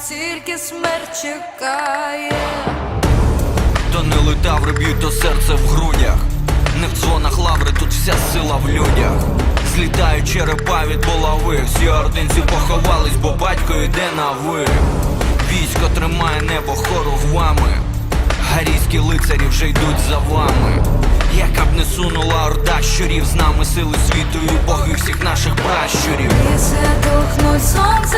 смерть чекає. То не летаври б'ють, то серце в грудях. Не в дзвонах лаври, тут вся сила в людях. Злітають черепа від булави. Всі ординці поховались, бо батько йде на ви. Військо тримає небо хорувами. Гарійські лицарі вже йдуть за вами. Яка б не сунула орда щурів з нами сили світу і боги всіх наших пращурів. Ліси тухнуть, сонце